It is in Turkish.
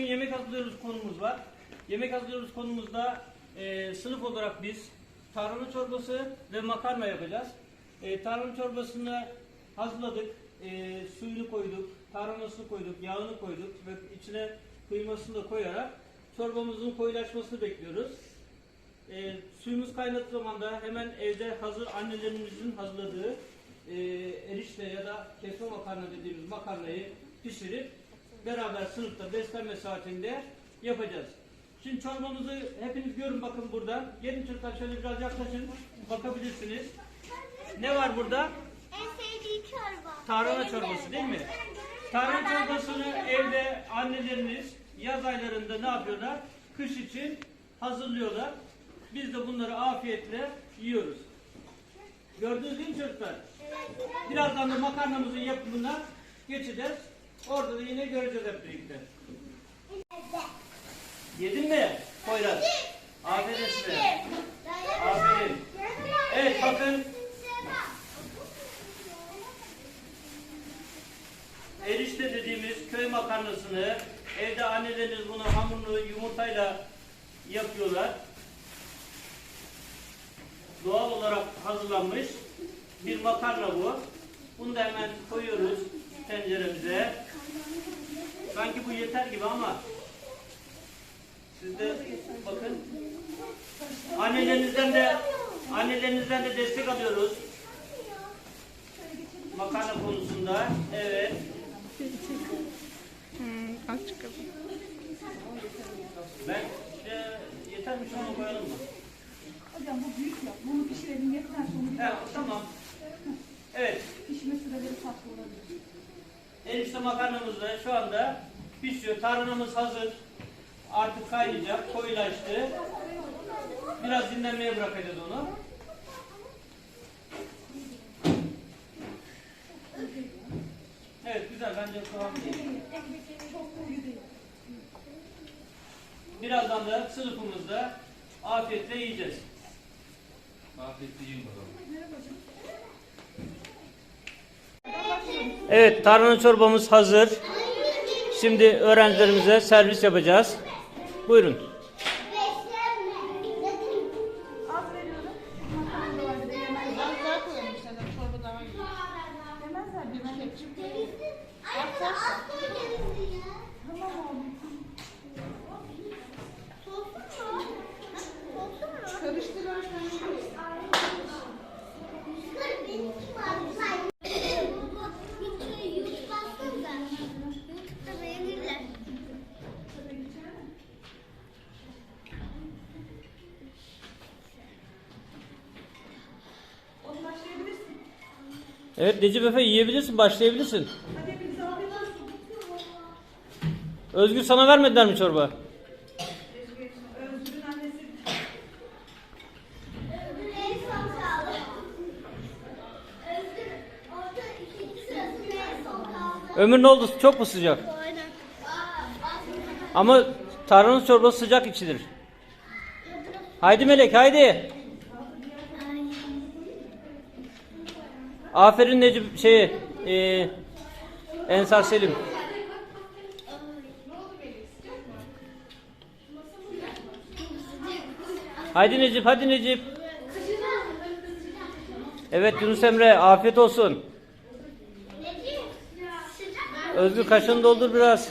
bugün yemek hazırlıyoruz konumuz var. Yemek hazırlıyoruz konumuzda e, sınıf olarak biz tarhana çorbası ve makarna yapacağız. E, tarhana çorbasını hazırladık. E, suyunu koyduk, tarhanasını koyduk, yağını koyduk ve içine kıymasını da koyarak çorbamızın koyulaşmasını bekliyoruz. E, suyumuz kaynadığı zaman da hemen evde hazır annelerimizin hazırladığı e, erişte ya da kesme makarna dediğimiz makarnayı pişirip beraber sınıfta beslenme saatinde yapacağız. Şimdi çorbamızı hepiniz görün bakın burada. Gelin çocuklar şöyle biraz yaklaşın. Bakabilirsiniz. Ne var burada? En sevdiğim çorba. Tarhana çorbası değil mi? Tarhana çorbasını evde annelerimiz yaz aylarında ne yapıyorlar? Kış için hazırlıyorlar. Biz de bunları afiyetle yiyoruz. Gördünüz değil mi çocuklar? Birazdan da makarnamızın yapımına geçeceğiz. Orada da yine göreceğiz hep birlikte. Yedin mi? Poyraz. Aferin size. Aferin. Evet bakın erişte dediğimiz köy makarnasını evde anneleriniz bunu hamurunu yumurtayla yapıyorlar. Doğal olarak hazırlanmış bir makarna bu. Bunu da hemen koyuyoruz tenceremize. Sanki bu yeter gibi ama siz de bakın annelerinizden de annelerinizden de destek alıyoruz makarna konusunda. Evet. Hmm, aç kapı. Ben işte yeter mi şunu koyalım mı? Hocam bu büyük ya. Bunu pişirelim yeter sonra He, tamam. Evet. pişme süreleri farklı olabilir. Erişte makarnamız da şu anda pişiyor. Tarhanamız hazır. Artık kaynayacak. Koyulaştı. Biraz dinlenmeye bırakacağız onu. Evet güzel bence koyu değil. Birazdan da sınıfımızda afiyetle yiyeceğiz. Afiyetle yiyin bakalım. Evet tarhana çorbamız hazır. Şimdi öğrencilerimize servis yapacağız. Buyurun. Az veriyorum. Makarna da bir de daha daha bir ben hepsi. Tamam Evet Necip Efe yiyebilirsin, başlayabilirsin. Özgür sana vermediler mi çorba? Ömür ne oldu? Çok mu sıcak? Ama tarhana çorbası sıcak içilir. Haydi Melek haydi. Aferin Necip şey e, Ensar Selim. Haydi Necip hadi Necip. Evet Yunus Emre afiyet olsun. Özgür kaşını doldur biraz.